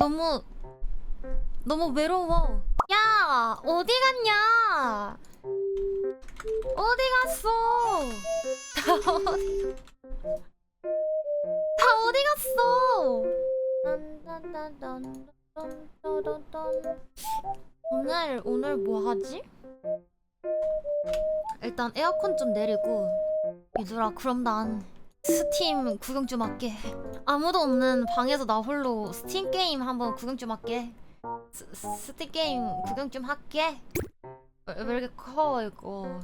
너무 너무 외로워. 야 어디 갔냐? 어디 갔어? 다 어디? 다 어디 갔어? 오늘 오늘 뭐 하지? 일단 에어컨 좀 내리고 얘들아 그럼 난 스팀 구경 좀 할게. 아무도 없는 방에서 나 홀로 스팀 게임 한번 구경 좀 할게. 스팀 게임 구경 좀 할게. 왜, 왜 이렇게 커 이거?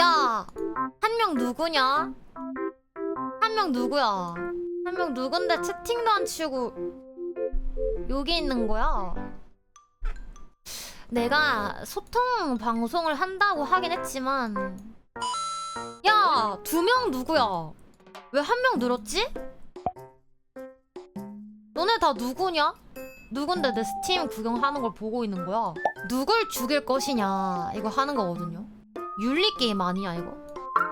야, 한 명 누구냐? 한 명 누구야? 한 명 누군데 채팅도 안 치고 여기 있는 거야? 내가 소통 방송을 한다고 하긴 했지만 야, 두 명 누구야? 왜 한 명 늘었지? 너네 다 누구냐? 누군데 내 스팀 구경하는 걸 보고 있는 거야? 누굴 죽일 것이냐 이거 하는 거거든요. 윤리 게임 아니야 이거?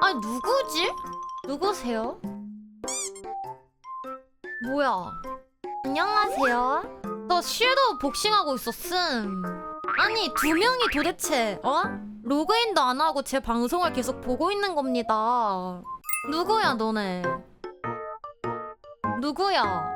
아니 누구지? 누구세요? 뭐야? 안녕하세요. 저 섀도우 복싱하고 있었음. 아니 두 명이 도대체 어? 로그인도 안 하고 제 방송을 계속 보고 있는 겁니다. 누구야 너네? 누구야?